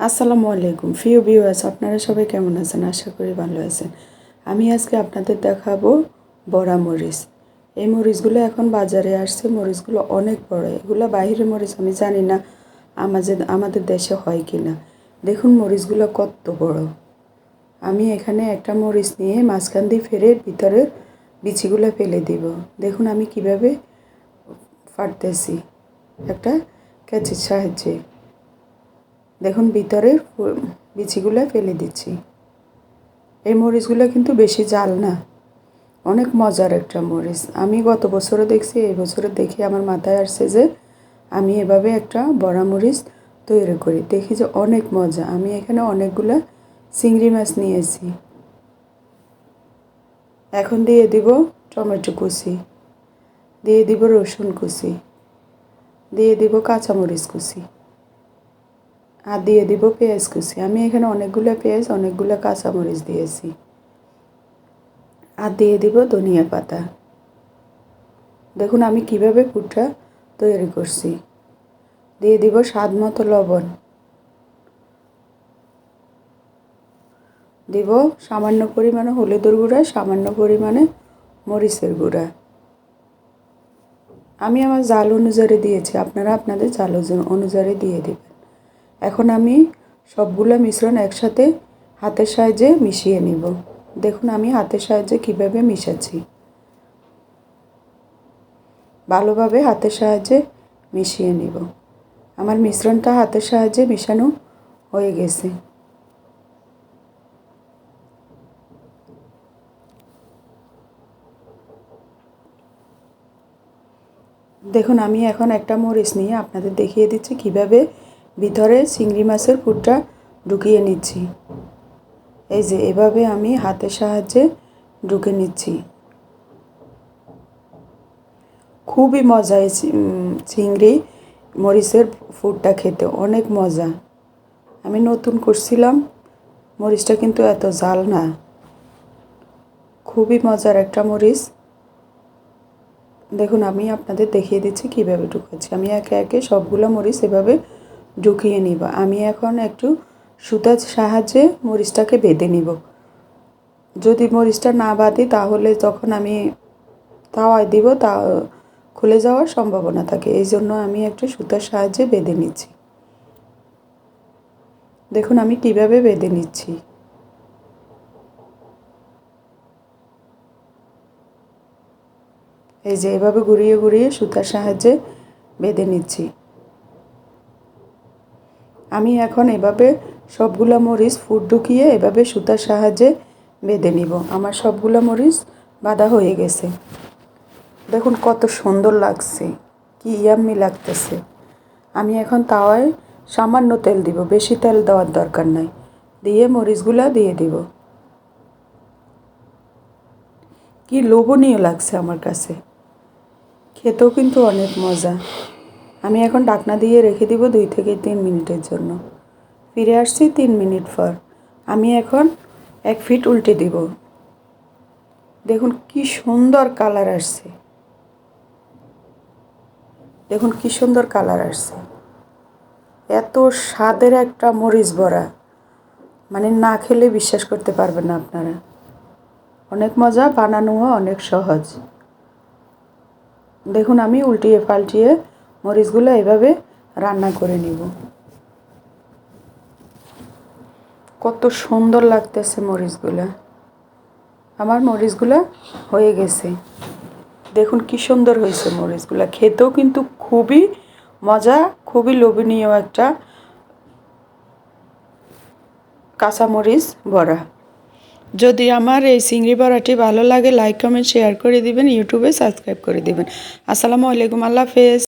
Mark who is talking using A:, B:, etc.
A: আসসালামু আলাইকুম। প্রিয় ভিউয়ার্স, আপনারা সবাই কেমন আছেন? আশা করি ভালো আছেন। আমি আজকে আপনাদের দেখাবো বড়া মরিচ। এই মরিচগুলো এখন বাজারে আসছে। মরিচগুলো অনেক বড়। এগুলো বাইরের মরিচ আমি জানি না আমাদের আমাদের দেশে হয় কি না দেখুন মরিচগুলো কত বড়। আমি এখানে একটা মরিচ নিয়ে মাঝখান দিয়ে ফেরে ভিতরে বিচিগুলো ফেলে দিব। দেখুন আমি কীভাবে ফাটতেছি। একটা ক্যাচের সাহায্যে। দেখুন, ভিতরে বিচিগুলো ফেলে দিচ্ছি। এই মরিচগুলো কিন্তু বেশি জাল না। অনেক মজার একটা মরিচ। আমি গত বছরও দেখছি, এই বছরে দেখি, আমার মাথায় আসছে যে আমি এভাবে একটা বড়া মরিচ তৈরি করি। দেখি যে অনেক মজা। আমি এখানে অনেকগুলা চিংড়ি মাছ নিয়েছি। এখন দিয়ে দিব টমেটো কুচি। দিয়ে দিব রসুন কুচি। দিয়ে দিব কাঁচামরিচ কুচি। আর দিয়ে দিব পেঁয়াজ কুচি। আমি এখানে অনেকগুলো পেঁয়াজ, অনেকগুলো কাঁচামরিচ দিয়েছি। আর দিয়ে দিব ধনিয়া পাতা। দেখুন আমি কীভাবে পুরটা তৈরি করছি। দিয়ে দিব স্বাদ মতো লবণ। দিব সামান্য পরিমাণে হলুদের গুঁড়া, সামান্য পরিমাণে মরিচের গুঁড়া। আমি আমার জাল অনুযায়ী দিয়েছি। আপনারা আপনাদের জাল অনুযায়ী দিয়ে দেবেন। এখন আমি সবগুলো মিশ্রণ একসাথে হাতের সাহায্যে মিশিয়ে নিব। দেখুন আমি হাতের সাহায্যে কীভাবে মিশাচ্ছি। ভালোভাবে হাতের সাহায্যে মিশিয়ে নিব। আমার মিশ্রণটা হাতের সাহায্যে মিশানো হয়ে গেছে। দেখুন আমি এখন একটা মরিচ নিয়ে আপনাদের দেখিয়ে দিচ্ছি কীভাবে ভিতরে চিংড়ি মাছের পুরটা ঢুকিয়ে নিচ্ছি। এই যে, এভাবে আমি হাতের সাহায্যে ঢুকে নিচ্ছি। খুবই মজা এই চিংড়ি মরিচের ফুডটা খেতে, অনেক মজা। আমি নতুন করছিলাম, মরিচটা কিন্তু এত জাল না। খুবই মজার একটা মরিচ। দেখুন, আমি আপনাদের দেখিয়ে দিচ্ছি কীভাবে ঢুকাচ্ছি। আমি একে একে সবগুলো মরিচ এভাবে ঢুকিয়ে নিব। আমি এখন একটু সুতার সাহায্যে মরিচটাকে বেঁধে নিব। যদি মরিচটা না বাঁধি, তাহলে যখন আমি তাওয়ায় দিব, তা খুলে যাওয়ার সম্ভাবনা থাকে। এই জন্য আমি একটু সুতার সাহায্যে বেঁধে নিচ্ছি। দেখুন, আমি কীভাবে বেঁধে নিচ্ছি। এই যে, এভাবে ঘুরিয়ে ঘুরিয়ে সুতার সাহায্যে বেঁধে নিচ্ছি। আমি এখন এভাবে সবগুলো মরিচ ফুট ঢুকিয়ে এভাবে সুতার সাহায্যে বেঁধে নিব। আমার সবগুলো মরিচ বাঁধা হয়ে গেছে। দেখুন কত সুন্দর লাগছে, কি ইয়াম্মি লাগতেছে। আমি এখন তাওয়ায় সামান্য তেল দিব, বেশি তেল দেওয়ার দরকার নাই। দিয়ে মরিচগুলো দিয়ে দিব। কি লোভনীয় লাগছে আমার কাছে। খেতেও কিন্তু অনেক মজা। আমি এখন ডাকনা দিয়ে রেখে দিব দুই থেকে তিন মিনিটের জন্য। ফিরে আসছি তিন মিনিট পর। আমি এখন এক ফিট উল্টে দিব। দেখুন কি সুন্দর কালার আসছে। দেখুন কি সুন্দর কালার আসছে। এত স্বাদের একটা মরিচ বড়া। মানে না খেলে বিশ্বাস করতে পারবেন না আপনারা। অনেক মজা, বানানোও অনেক সহজ। দেখুন আমি উল্টিয়ে পাল্টিয়ে মরিচগুলো এভাবে রান্না করে নিব। কত সুন্দর লাগতেছে মরিচগুলো। আমার মরিচগুলো হয়ে গেছে। দেখুন কি সুন্দর হয়েছে মরিচগুলো। খেতেও কিন্তু খুবই মজা, খুবই লোভনীয় একটা কাঁচামরিচ বড়া। যদি আমার এই চিংড়ি বড়াটি ভালো লাগে লাইক কমেন্ট শেয়ার করে দিবেন, ইউটিউবে সাবস্ক্রাইব করে দিবেন। আসসালামু আলাইকুম, আল্লাহ হাফেজ।